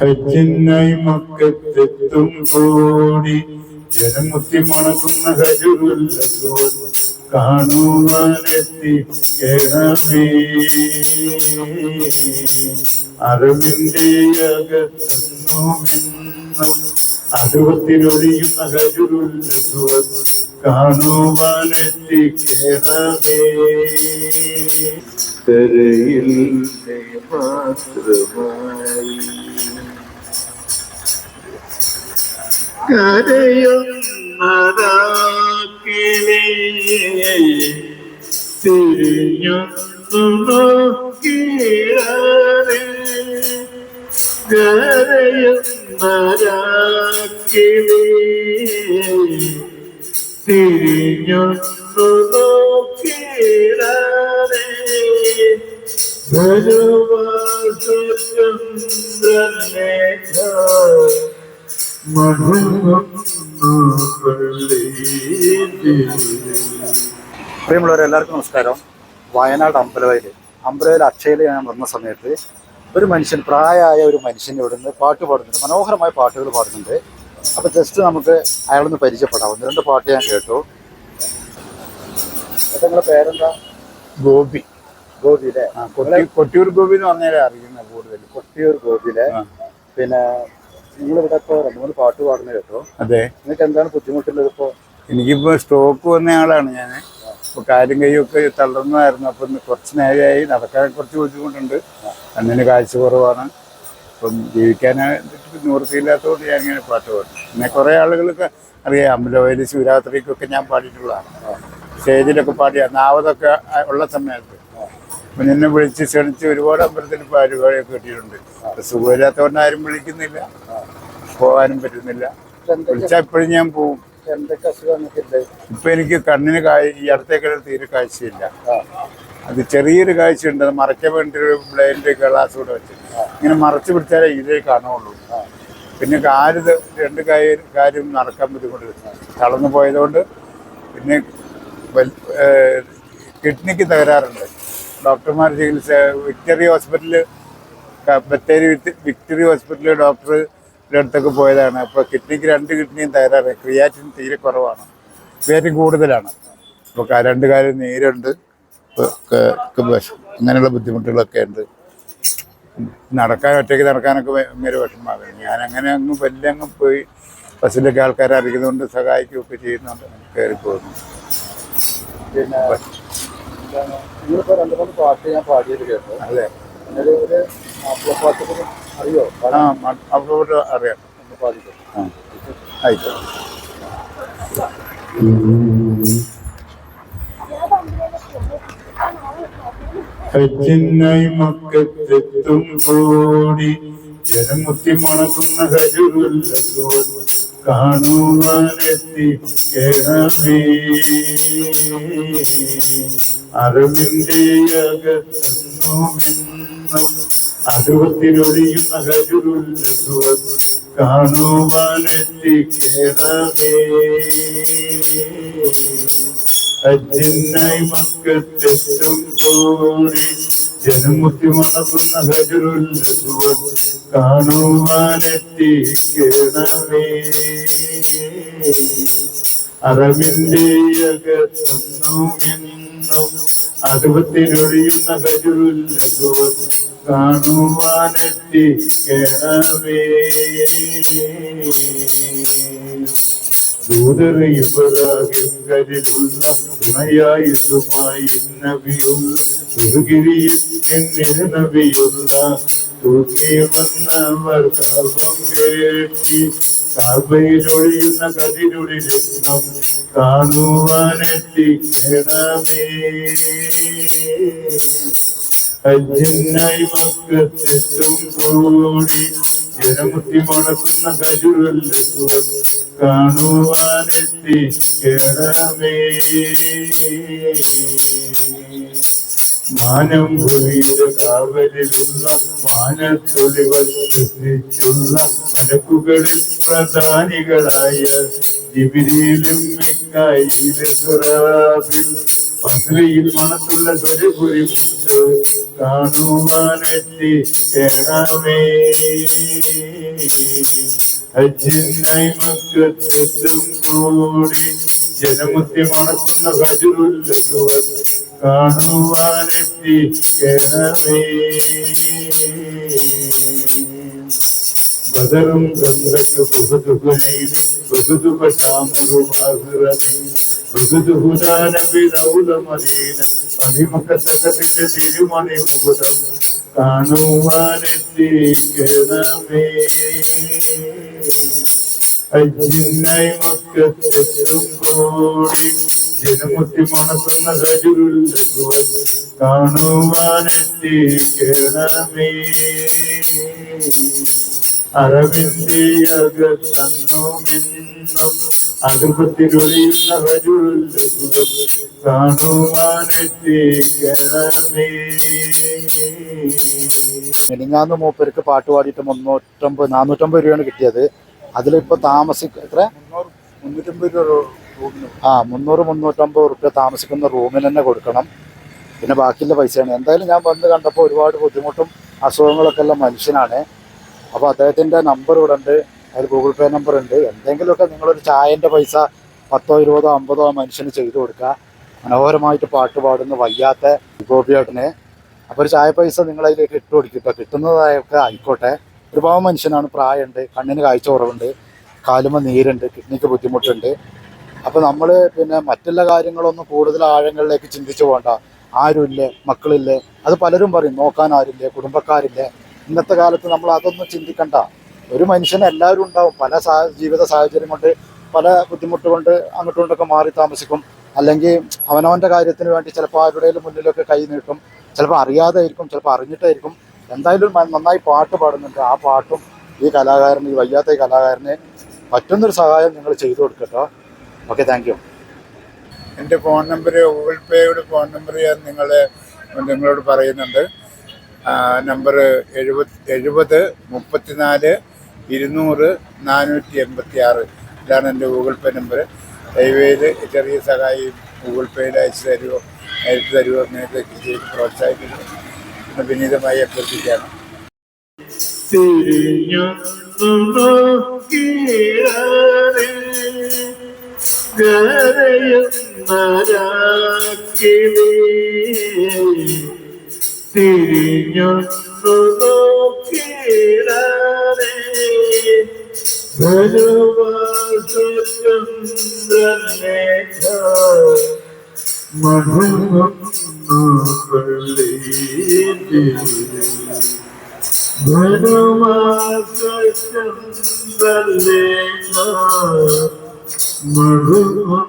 ഹജ്ജിനായി മക്കത്തെത്തും കൂടി. ജനമുത്തി മണക്കുന്ന ഹജുരുല്ലസുവൻ കാണുവാനെത്തി കേണമേ. അറിവിന്റെ അകത്തുന്നുമിന്നും ഹജുരുല്ലസുവൻ കാണുവാനെത്തി കേണമേ. കരയിൽ നീ മാത്രമായി കരയുന്നതാക്കിലേ തിരിഞ്ഞൊന്നു നോക്കിയാലേ. കരയുന്നതാക്കിലേ തിരിഞ്ഞൊന്നു നോക്കിയാലേ ഭഗവാൻ പ്രിയമുള്ളവരെ എല്ലാവർക്കും നമസ്കാരം. വയനാട് അമ്പലവയിൽ അമ്പലവയിൽ അക്ഷയിൽ ഞാൻ വന്ന സമയത്ത് ഒരു മനുഷ്യൻ പ്രായമായ ഒരു മനുഷ്യൻ ഇവിടുന്ന് പാട്ട് പാടുന്നുണ്ട്. മനോഹരമായ പാട്ടുകൾ പാടുന്നുണ്ട്. അപ്പോൾ ജസ്റ്റ് നമുക്ക് അയാളൊന്ന് പരിചയപ്പെടാം. ഒന്ന് രണ്ട് പാട്ട് ഞാൻ കേട്ടു. നിങ്ങളുടെ പേരെന്താ? ഗോപി. ഗോപി അല്ലേ? കൊട്ടിയൂർ ഗോപി എന്ന് പറഞ്ഞാലേ അറിയുന്ന കൂടുതൽ. കൊട്ടിയൂർ ഗോപിയിലെ. പിന്നെ നിങ്ങളിവിടെ ഇപ്പോ രണ്ടു മൂന്ന് പാട്ട് പാടുന്ന കേട്ടോ. അതെ. നിങ്ങൾക്ക് എന്താണ് ബുദ്ധിമുട്ടുള്ളത് ഇപ്പോ? എനിക്കിപ്പോ സ്ട്രോക്ക് വന്ന ആളാണ് ഞാൻ ഇപ്പൊ കാര്യം കൈയൊക്കെ തളർന്നായിരുന്നു. അപ്പൊ കുറച്ച് നേരമായി നടക്കാൻ കുറച്ച് ബുദ്ധിമുട്ടുണ്ട്. കണ്ണിന് കാഴ്ച കുറവാണ്. അപ്പം ജീവിക്കാൻ നിവൃത്തിയില്ലാത്തതുകൊണ്ട് ഞാൻ ഇങ്ങനെ പാട്ട് പാടും പിന്നെ കുറെ ആളുകൾക്ക് അറിയാം അമ്പലവയൽ ശിവരാത്രിക്കൊക്കെ ഞാൻ പാടിയിട്ടുള്ളതാണ്. സ്റ്റേജിലൊക്കെ പാടിയ നാവതൊക്കെ ഉള്ള സമയത്ത്. അപ്പൊ നിന്നെ വിളിച്ച് ക്ഷണിച്ച് ഒരുപാട് അമ്പലത്തിൽ പരിപാടിയൊക്കെ കിട്ടിയിട്ടുണ്ട് സുഖമില്ലാത്തവരുടെ സുഖമില്ലാത്തതുകൊണ്ട് ആരും വിളിക്കുന്നില്ല. പോകാനും പറ്റുന്നില്ല. വിളിച്ചാൽ ഇപ്പോഴും ഞാൻ പോവും. എന്തൊക്കെ ഇപ്പൊ എനിക്ക് കണ്ണിന് കാഴ്ച ഈ അടുത്തേക്കുള്ള തീരെ കാഴ്ചയില്ല. അത് ചെറിയൊരു കാഴ്ചയുണ്ട്. അത് മറയ്ക്കാൻ വേണ്ടി ഒരു ബ്ലൈൻഡ് ഗ്ലാസ് കൂടെ വെച്ച്. ഇങ്ങനെ മറച്ചു പിടിച്ചാലേ ഇതേ കാണുള്ളൂ. പിന്നെ കാൽ രണ്ട് കാര്യം കാര്യം നടക്കാൻ ബുദ്ധിമുട്ട് തളർന്നു പോയതുകൊണ്ട് പിന്നെ കിഡ്നിക്ക് തകരാറുണ്ട്. ഡോക്ടർമാർ ചികിത്സ വിക്ടറി ഹോസ്പിറ്റലിൽ ബത്തേരി വിക്ടറി ഹോസ്പിറ്റലിലെ ഡോക്ടറുടെ അടുത്തൊക്കെ പോയതാണ്. അപ്പോൾ കിഡ്നിക്ക് രണ്ട് കിഡ്നിയും തകരാറ്. ക്രിയാറ്റിൻ തീരെ കുറവാണ്. ക്രിയാറ്റിൻ കൂടുതലാണ്. അപ്പോൾ രണ്ട് കാര്യം നീരുണ്ട്. അങ്ങനെയുള്ള ബുദ്ധിമുട്ടുകളൊക്കെ ഉണ്ട്. നടക്കാൻ ഒറ്റയ്ക്ക് നടക്കാനൊക്കെ ഭയങ്കര വിഷമമാകും ഞാൻ അങ്ങനെ അങ്ങ് വലിയ അങ്ങ് പോയി ബസ്സിലൊക്കെ ആൾക്കാരെ അറിയുന്നതുകൊണ്ട് സഹായിക്കുകയൊക്കെ ചെയ്യുന്നുണ്ട്. കയറി പോകുന്നു. പിന്നെ എന്താണ് നിങ്ങളിപ്പോ രണ്ട് മൂന്ന് പാട്ട് ഞാൻ പാടിയത് കേട്ടോ. അതെ. ഒരു അറിയോ? ആ അറിയാം. ആയിക്കോട്ടെ. ഹജ്ജിനായി മക്കത്തെത്തും കോടി ജനമുത്തി മണക്കുന്ന ഹജുരുല്ലസുവൻ കാണുവാനെത്തി കേണമേ. അറിവിന്റെ അകത്തുന്നുമിന്നും അറിവത്തിനൊഴിയുന്ന ഹജുരുല്ലസുവൻ കാണുവാനെത്തി അജിന്നായി മക്കത്തെത്തും കോടി ജനമുത്തി മണക്കുന്ന ഹജറുല്ലസുവൻ കാണുവാനെത്തിക്കണമേ അകത്തുന്നു എന്നും അറിവത്തിനൊഴിയുന്ന ഹജറുല്ലസുവൻ കാണുവാനെത്തിക്കണമേ. കാബയിലൊഴിയുന്ന കതിരുളി രത്നം കാണുവാനെത്തിക്കണമേ. അജ്ജനായി മക്കത്തെത്തും കോടി ജനമുത്തി മുളക്കുന്ന കജുരല്ലസുവൻ കാണുവാനെത്തി കേടമേ മാനം ഭൂമിയുടെ കാവലിലുള്ള മാനത്തൊലികൾ സൃഷ്ടിച്ചുള്ള മലക്കുകളിൽ പ്രധാനികളായ ജിബിരിയിലും മിക്കായിലും സുറാബിൽ. മന്ത്രിയിൽ മണത്തുള്ള സ്വരപുരി കാണുവാനെത്തി കേണമേ. അജിന്നായി മക്കത്തെത്തും കൂടി ജനമുത്തി മണക്കുന്ന ഹജുരുല്ലതുവൻ കാണുവാനെത്തി കേണമേ. ബദറും ഗന്ധക്ക് ബഹുദുഹനീതി ബഹുദുഹ ശാമറും മണിമക്കത്തക്കത്തിന്റെ തിരുമണി മുകുടം കാണുവാനെത്തിക്കണമേ അജിന്നായി മക്കത്തെത്തും കോടി ജനമുത്തി മണക്കുന്ന ഹജുരുല്ലതുവൻ കാണുവാനെത്തിക്കണമേ അറവിന്റെ അകത്തന്നുമിന്നും അതിർപ്പത്തിലൊഴിയുന്ന ഹജുരുല്ലതുവൻ കാണുവാനെത്തിക്കണമേ. മിനിങ്ങാന്ന് മൂപ്പർക്ക് പാട്ട് പാടിയിട്ട് മുന്നൂറ്റമ്പത് നാനൂറ്റമ്പത് രൂപയാണ് കിട്ടിയത്. അതിലിപ്പോൾ താമസിക്ക എത്ര? മുന്നൂറ്റമ്പത് രൂപ ആ മുന്നൂറ് മുന്നൂറ്റമ്പത് റുപ്യ താമസിക്കുന്ന റൂമിന് തന്നെ കൊടുക്കണം. പിന്നെ ബാക്കിയുള്ള പൈസയാണ്. എന്തായാലും ഞാൻ വന്ന് കണ്ടപ്പോൾ ഒരുപാട് ബുദ്ധിമുട്ടും അസുഖങ്ങളൊക്കെ ഉള്ള മനുഷ്യനാണ്. അപ്പോൾ അദ്ദേഹത്തിന്റെ നമ്പർ ഇവിടെ ഉണ്ട്. അതിൽ ഗൂഗിൾ പേ നമ്പർ ഉണ്ട് എന്തെങ്കിലുമൊക്കെ നിങ്ങളൊരു ചായന്റെ പൈസ പത്തോ ഇരുപതോ അമ്പതോ മനുഷ്യന് ചെയ്തു കൊടുക്കുക. മനോഹരമായിട്ട് പാട്ട് പാടുന്ന വയ്യാത്ത ഗോപിയേട്ടനെ. അപ്പോൾ ഒരു ചായ പൈസ നിങ്ങൾ അതിലേക്ക് ഇട്ട് കൊടുക്കും. ഇപ്പോൾ കിട്ടുന്നതായൊക്കെ ആയിക്കോട്ടെ. ഒരുപാട് മനുഷ്യനാണ് പ്രായമുണ്ട്. കണ്ണിന് കാഴ്ച കുറവുണ്ട്. കാലുമ നീരുണ്ട്. കിഡ്നിക്ക് ബുദ്ധിമുട്ടുണ്ട്. അപ്പോൾ നമ്മൾ പിന്നെ മറ്റുള്ള കാര്യങ്ങളൊന്നും കൂടുതൽ ആഴങ്ങളിലേക്ക് ചിന്തിച്ചു പോകണ്ട. ആരുമില്ലേ മക്കളില്ലേ. അത് പലരും പറയും നോക്കാൻ ആരില്ലേ കുടുംബക്കാരില്ലേ. ഇന്നത്തെ കാലത്ത് നമ്മൾ അതൊന്നും ചിന്തിക്കണ്ട. ഒരു മനുഷ്യന് എല്ലാവരും ഉണ്ടാവും. പല ജീവിത സാഹചര്യം കൊണ്ട് പല ബുദ്ധിമുട്ട് കൊണ്ട് അങ്ങോട്ടും ഇങ്ങോട്ടൊക്കെ മാറി താമസിക്കും. അല്ലെങ്കിൽ അവനവന്റെ കാര്യത്തിന് വേണ്ടി ചിലപ്പോൾ ആരുടെയും മുന്നിലൊക്കെ കൈ നീട്ടും. ചിലപ്പോൾ അറിയാതെ ആയിരിക്കും ചിലപ്പോൾ അറിഞ്ഞിട്ടായിരിക്കും. എന്തായാലും നന്നായി പാട്ട് പാടുന്നുണ്ട്. ആ പാട്ടും ഈ കലാകാരന് ഈ വയ്യാത്ത ഈ കലാകാരന് പറ്റുന്നൊരു സഹായം നിങ്ങൾ ചെയ്തു കൊടുക്കട്ടോ ഓക്കെ താങ്ക് യു. എന്റെ ഫോൺ നമ്പർ ഗൂഗിൾ പേയുടെ ഫോൺ നമ്പർ ഞാൻ നിങ്ങളെ നിങ്ങളോട് പറയുന്നുണ്ട്. നമ്പർ എഴുപത് എഴുപത് മുപ്പത്തിനാല് ഇരുന്നൂറ് നാനൂറ്റി എൺപത്തി ആറ് ഇതാണ് എന്റെ ഗൂഗിൾ പേ നമ്പർ. ദയവേത് ചെറിയ സഹായി ഗൂഗിൾ പേയിൽ അയച്ചു തരുമോ അയച്ചു തരുമോ എന്നൊക്കെ ചെയ്ത് പ്രോത്സാഹിപ്പിക്കുന്നു വിനീതമായി അഭ്യർത്ഥിക്കുകയാണ്. തിരിഞ്ഞു നോക്കിയാലേ തിരിഞ്ഞൊന്നു നോക്കിയാലേ മധുമാ